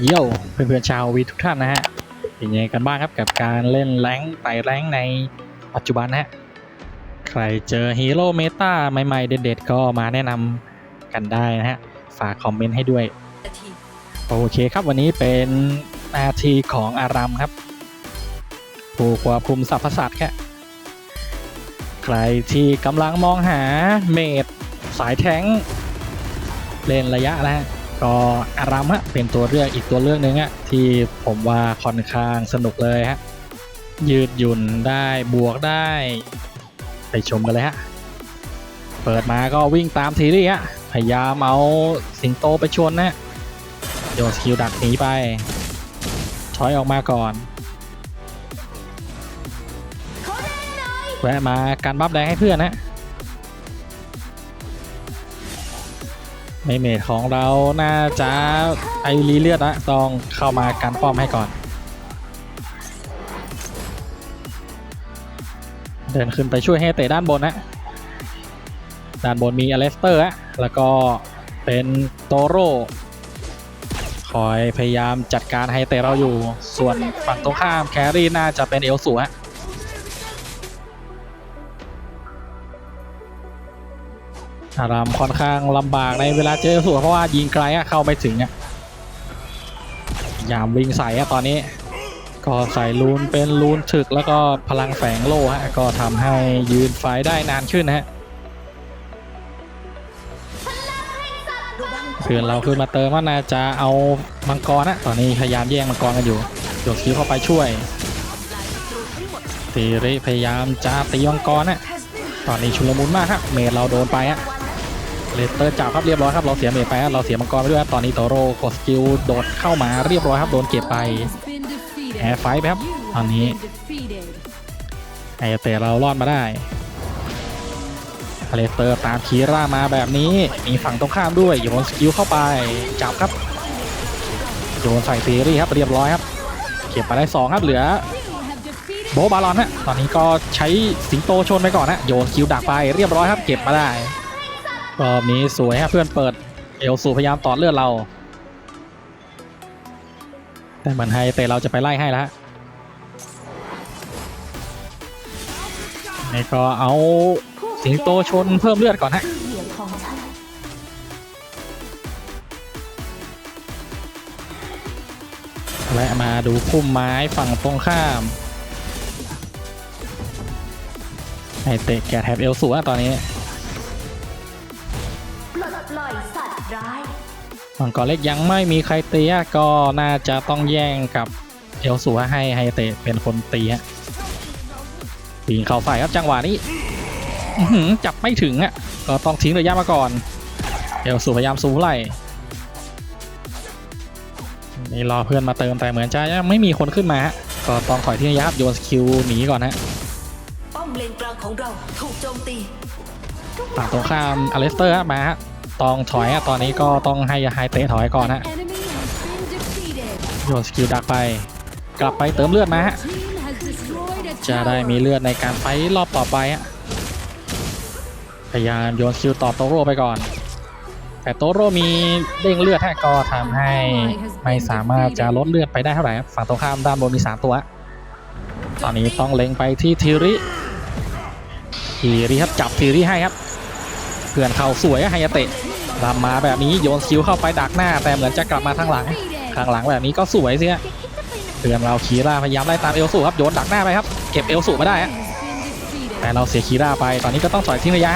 เยี่ยวเพื่อนๆชาววีทุกท่านนะฮะเป็นยังไงกันบ้างครับกับการเล่นแรงไต่แรงในปัจจุบันนะฮะใครเจอฮีโร่เมตาใหม่ๆ เด็ดๆ ก็มาแนะนำกันได้นะฮะ ฝากคอมเมนต์ให้ด้วย โอเคครับวันนี้เป็นนาทีของอารัมครับ ผู้ควบคุมสรรพสัตว์แค่ใครที่กำลังมองหาเมดสายแท้งเล่นระยะนะฮะ ก็อารัมะเป็นตัวเลือกอีกตัวเลือกหนึ่งอะที่ผมว่าค่อนข้างสนุกเลยฮะยืดหยุ่นได้บวกได้ ไปชมกันเลยฮะ เปิดมาก็วิ่งตามทีรี่ฮะพยายามเอาสิงโตไปชนนะโยนสกิลดักหนีไปถอยออกมาก่อนแวะมาการบัฟแดงให้เพื่อนนะ ในเมจของเราน่าจะไอรีเลือดนะต้องเข้ามากันป้อมให้ก่อน เดินขึ้นไปช่วยให้เตะด้านบนนะด้านบนมีอเลสเตอร์อะแล้วก็เป็นโตโร่คอยพยายามจัดการให้เตะเราอยู่ ส่วนฝั่งตรงข้ามแครี่น่าจะเป็นเอลสูฮะ อารามค่อนข้างลำบากในเวลาเจอเอลสูเพราะว่ายิงไกลเข้าไม่ถึงอะยามวิ่งใส่ตอนนี้ ก็ใส่ลูนเป็นลูนถึกแล้วก็พลังแฝงโล่ฮะก็ทำให้ยืนไฟได้นานขึ้นนะฮะเพื่อนเราขึ้นมาเติมว่านาจะเอามังกรนะตอนนี้พยายามแย่งมังกรกันอยู่โยกคิวเข้าไปช่วยตีริพยายามจะตีมังกรนะตอนนี้ชุลมุนมากครับเมดเราโดนไปอะ เลสเตอร์จับครับเรียบร้อยครับเราเสียเมดไปเราเสียมังกรไปด้วยครับตอนนี้โตโร่กดสกิลโดดเข้ามาเรียบร้อยครับโดนเก็บไปแอร์ไฟไปครับตอนนี้ไอเตะเรารอดมาได้เลสเตอร์ตามคีร่ามาแบบนี้มีฝั่งตรงข้ามด้วยโยนสกิลเข้าไปจับครับโยนใส่ซีรีส์ครับเรียบร้อยครับเก็บไปได้2ครับเหลือโบบาลอนฮะตอนนี้ก็ใช้สิงโตชนไปก่อนนะโยนสกิลดักไปเรียบร้อยครับเก็บมาได้ รอบนี้สวยฮะเพื่อนเปิดเอลสูพยายามต่อเลือดเรา แต่เหมือนไฮเตะเราจะไปไล่ให้แล้วฮะนี่ก็เอาสิงโตชนเพิ่มเลือดก่อนฮะและมาดูพุ่มไม้ฝั่งตรงข้ามไอเตะแกะแถบเอลสูอะตอนนี้ มังกรเล็กยังไม่มีใครตีอะก็น่าจะต้องแย่งกับเอลสูให้ไฮเตะเป็นคนตีฮะปีนเข้าใส่ครับจังหวะนี้อื้อหือจับไม่ถึงอะก็ต้องทิ้งระยะมาก่อน เอลสูพยายามซูไล่นี่รอเพื่อนมาเติมแต่เหมือนจะยังไม่มีคนขึ้นมาฮะก็ต้องถอยที่ระยะครับโยนสกิลหนีก่อนฮะป้อมเลนกลางของเราถูกโจมตีฝั่งตรงข้ามอเลสเตอร์ฮะมาฮะ ต้องถอยฮะตอนนี้ก็ต้องให้ไฮเตะถอยก่อนฮะโยนสกิลดักไป กลับไปเติมเลือดมาฮะจะได้มีเลือดในการไฟท์รอบต่อไปฮะพยายามโยนสกิลตอบโตโร่ไปก่อน แต่โตโร่มีเด้งเลือดฮะก็ทำให้ไม่สามารถจะลดเลือดไปได้เท่าไหร่ครับฝั่งตรงข้ามด้านบนมี 3 ตัว ตอนนี้ต้องเล็งไปที่ทีริทีริครับจับทีริให้ครับเพื่อนเขาสวยอะไฮยาเตะ รำมาแบบนี้โยนสกิลเข้าไปดักหน้า แต่เหมือนจะกลับมาทางหลัง Defeated. ข้างหลังแบบนี้ก็สวยสิฮะเพื่อนเราคีร่าพยายามไล่ตามเอลสูครับโยนดักหน้าไปครับเก็บเอลสูมาได้ฮะแต่เราเสียคีร่าไปตอนนี้ก็ต้องถอยทิ้งระยะ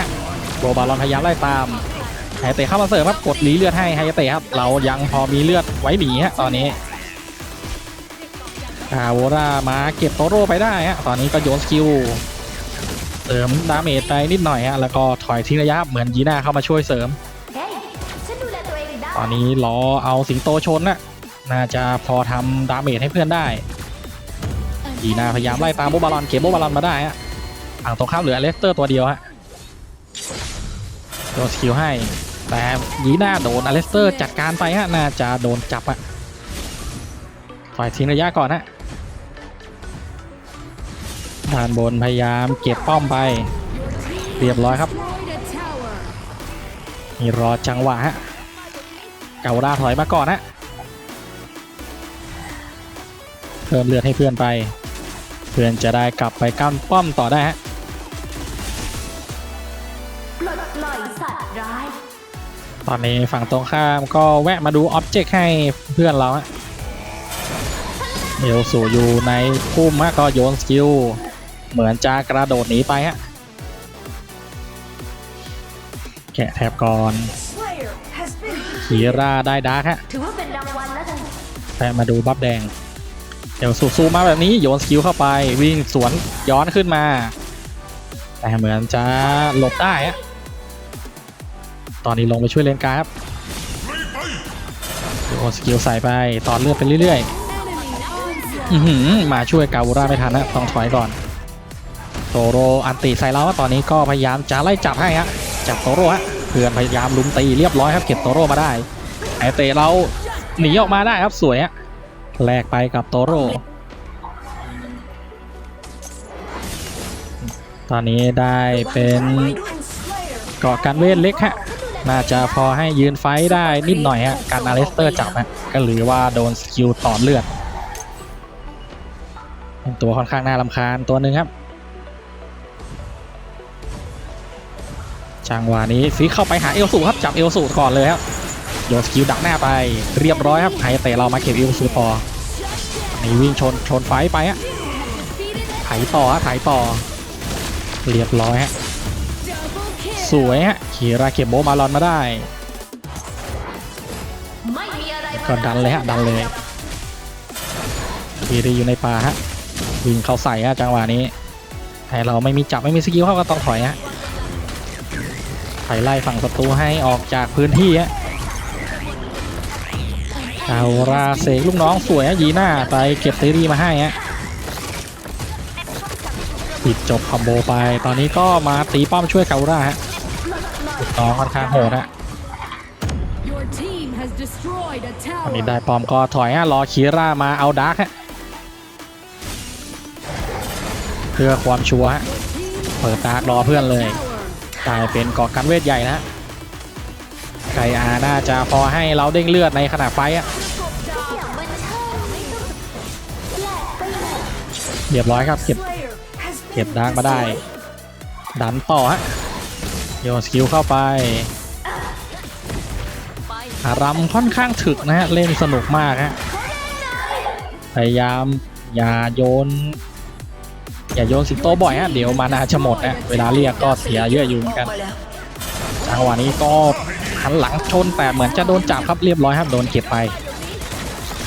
โบบาลอนพยายามไล่ตามไฮเตะเข้ามาเสริมครับกดหลีเลือดให้ไฮเตะครับเรายังพอมีเลือดไว้หนีฮะตอนนี้คาโวรามาเก็บโตโร่ไปได้ฮะตอนนี้ก็โยนสกิลเสริมดาเมจไปนิดหน่อยฮะแล้วก็ถอยทิ้งระยะเหมือนยีน่าเข้ามาช่วยเสริม องได้ตอนนี้รอเอาสิงโตชนนะน่าจะพอทำดาเมจให้เพื่อนได้ยีนาพยายามไล่ตามโบบาลอนเก็บโบบาลอนมาได้ฮะฝั่งตรงข้ามเหลือเลสเตอร์ตัวเดียวฮะโดนสกิลให้ แต่ยีน่าโดนอเลสเตอร์จัดการไปฮะน่าจะโดนจับอะฝ่ายทิ้งระยะก่อนฮะด้านบนพยายามเก็บป้อมไป เรียบร้อยครับ นี่รอจังหวะฮะ เกาดาถอยมาก่อนฮะเพิ่มเลือดให้เพื่อนไป เพื่อนจะได้กลับไปกั้นป้อมต่อได้ฮะตว์ร้ายตอนนี้ฝั่งตรงข้ามก็แวะมาดูอ็อบเจกต์ให้เพื่อนเราฮะเอลสูอยู่ในพุ่มฮะก็โยนสกิลเหมือนจะกระโดดหนีไปฮะแกะแถบก่อน ขีราได้ดาร์กฮะถือว่าเป็นรางวัลแล้วกันแวะมาดูบัฟแดง เดี๋ยวสูซูมาแบบนี้โยนสกิลเข้าไปวิ่งสวนย้อนขึ้นมา แต่เหมือนจะหลบได้ฮะตอนนี้ลงไปช่วยเลนกลางครับโยนสกิลใส่ไปตอนเลือดไปเรื่อยๆมาช่วยกาวูราไม่ทันนะต้องถอยก่อนโตโรอันติใส่แล้วตอนนี้ก็พยายามจะไล่จับให้ฮะจับโตโรฮะ เพื่อนพยายามลุมตีเรียบร้อยครับเก็บโตโร่มาได้ไอเตะเราหนีออกมาได้ครับสวยฮะแลกไปกับโตโร่ตอนนี้ได้เป็นเกาะกันเวทเล็กฮะน่าจะพอให้ยืนไฟได้นิดหน่อยฮะการอาเลสเตอร์จับฮะก็หรือว่าโดนสกิลต่อเลือดเป็นตัวค่อนข้างน่ารำคาญตัวหนึ่งครับ จังหวะนี้ฟีเข้าไปหาเอลสูครับจับเอลสูก่อนเลยครับโยนสกิลดักหน้าไปเรียบร้อยครับไฮเตะเรามาเก็บเอลสูต่อนี่วิ่งชนชนไฟไปฮะ Defeated ไถต่อฮะไถต่อ เรียบร้อยฮะสวยฮะคีราเก็บโบมาลอนมาได้ก็ดันเลยฮะดันเลยคีรีอยู่ในป่าฮะวิ่งเข้าใส่ฮะจังหวะนี้แต่เราไม่มีจับไม่มีสกิลเข้าก็ต้องถอยฮะ ถอยไล่ฝั่งศัตรูให้ออกจากพื้นที่ฮะเอาราเสกลูกน้องสวยฮะยีหน้าไปเก็บซีรีมาให้ฮะปิดจบคอมโบไป ตอนนี้ก็มาตีป้อมช่วยเการาฮะลูกน้องค่อนข้างโหดฮะ Your team has destroyed a ตอนนี้ tower. ได้ปอมก็ถอยฮะรอคีร่ามาเอาดาร์กฮะเพื่อความชัวร์ฮะ Team เปิดดาร์กรอเพื่อนเลย tower. กลายเป็นเกาะกันเวทใหญ่นะไกอาน่าจะพอให้เราเด้งเลือดในขณะไฟต์อะอย่างมันเรียบร้อยครับเก็บเก็บดาร์กมาได้ ดันต่อฮะโยนสกิลเข้าไปอารำค่อนข้างถึกนะฮะ เล่นสนุกมากฮะ พยายามอย่าโยน อย่าโยนสิงโตบ่อยฮะเดี๋ยวมานาจะหมดนะเวลาเรียกก็เสียเยอะอยู่เหมือนกันจังหวะนี้ก็หันหลังชนแต่เหมือนจะโดนจับครับเรียบร้อยครับโดนเก็บไป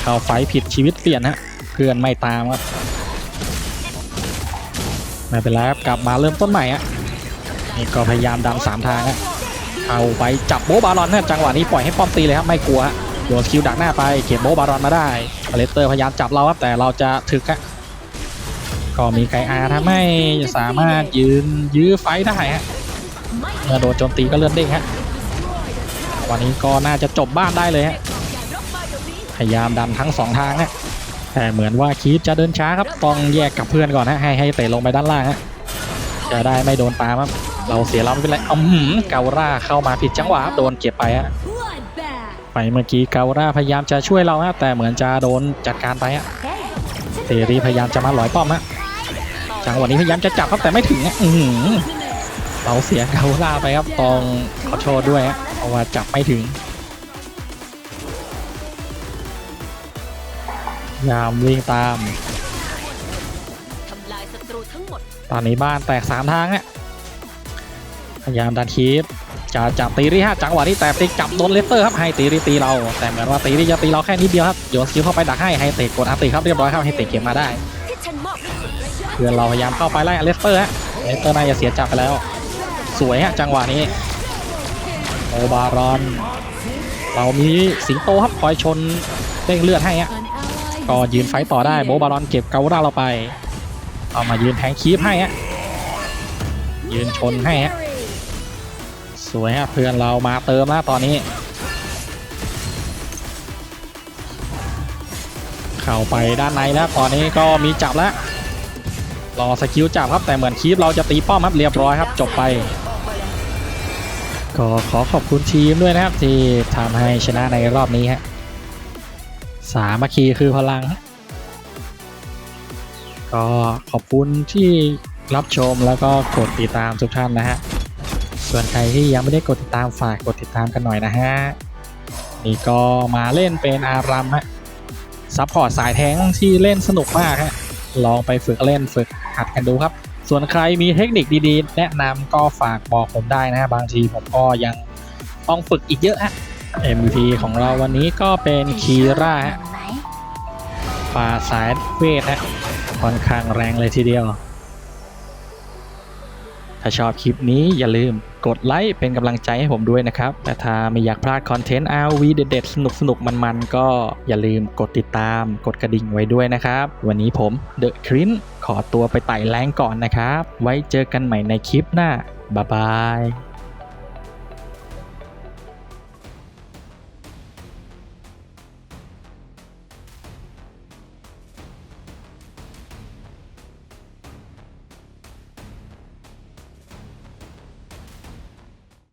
เข้าไฟผิดชีวิตเปลี่ยนฮะเพื่อนไม่ตามครับไม่เป็นไรครับกลับมาเริ่มต้นใหม่ฮะนี่ก็พยายามดันสามทางฮะเอาไปจับโบบารอนฮะจังหวะนี้ปล่อยให้ป้อมตีเลยครับไม่กลัวฮะโยนสกิลดักหน้าไปเก็บโบบารอนมาได้อเลสเตอร์พยายามจับเราครับแต่เราจะถึกฮะ ก็มีไกอาทำให้สามารถยืนยื้อไฟได้ฮะเมื่อโดนโจมตีก็เลื่อนเด้งฮะวันนี้ก็น่าจะจบบ้านได้เลยฮะพยายามดันทั้งสองทางฮะแต่เหมือนว่าคีฟจะเดินช้าครับต้องแยกกับเพื่อนก่อนฮะให้ให้เตะลงไปด้านล่างฮะจะได้ไม่โดนตามครับเราเสียเราไม่เป็นไรอือหือเการ่าเข้ามาผิดจังหวะครับโดนเก็บไปฮะไปเมื่อกี้เการ่าพยายามจะช่วยเราฮะแต่เหมือนจะโดนจัดการไปฮะเฮ้ยเตรีพยายามจะมาหลอยป้อมฮะ จังหวะนี้พยายามจะจับครับแต่ไม่ถึงอือหือเราเสียเกาล่าไปครับตองขอโทษด้วยเพราะว่าจับไม่ถึงยามวิ่งตามตอนนี้บ้านแตกสามทางฮะพยายามดันคีฟจะจับตีรีฮะจังหวะที่แตกตีจับโดนเลสเตอร์ครับให้ตีรีตีเราแต่เหมือนว่าตีรีจะตีเราแค่นิดเดียวครับโยนสกิลเข้าไปดักให้ให้เตะกดอัตีครับเรียบร้อยครับให้เตะเก็บมาได้ เพื่อนเราพยายามเข้าไปไล่อเลสเตอร์ฮะเลสเตอร์น่าจะเสียจับไปแล้ว สวยฮะจังหวะนี้โอบารอน เรามีสิงโตครับคอยชนเด้งเลือดให้ฮะก็ยืนไฟต์ต่อได้โบบารอนเก็บเกาด้าเราไป เอามายืนแทงคีฟให้ฮะยืนชนให้ฮะสวยฮะเพื่อนเรามาเติมแล้วตอนนี้ เข้าไปด้านในแล้วตอนนี้ก็มีจับแล้ว รอสกิลจับครับแต่เหมือนคีฟเราจะตีป้อมครับเรียบร้อยครับ จบไป ก็ขอขอบคุณทีมด้วยนะครับ ที่ทำให้ชนะในรอบนี้ฮะสามัคคีคือพลังฮะก็ขอบคุณที่รับชมแล้วก็กดติดตามทุกท่านนะฮะ ส่วนใครที่ยังไม่ได้กดติดตามฝากกดติดตามกันหน่อยนะฮะ นี่ก็มาเล่นเป็นอารัมฮะซัพพอร์ตสายแท้งที่เล่นสนุกมากฮะ ลองไปฝึกเล่นฝึกหัดกันดูครับ ส่วนใครมีเทคนิคดีๆ แนะนำก็ฝากบอกผมได้นะฮะบางทีผมก็ยังต้องฝึกอีกเยอะฮะ MVP ของเราวันนี้ก็เป็นคีร่าฮะไหมป่าสายเวทฮะค่อนข้างแรงเลยทีเดียว ถ้าชอบคลิปนี้อย่าลืมกดไลค์เป็นกำลังใจให้ผมด้วยนะครับแต่ถ้าไม่อยากพลาดคอนเทนต์ RV เด็ดๆ สนุกๆมันๆ ก็อย่าลืมกดติดตาม กดกระดิ่งไว้ด้วยนะครับ วันนี้ผมเดอะครินขอตัวไปไต่แรงก่อนนะครับ ไว้เจอกันใหม่ในคลิปหน้า บ๊ายบาย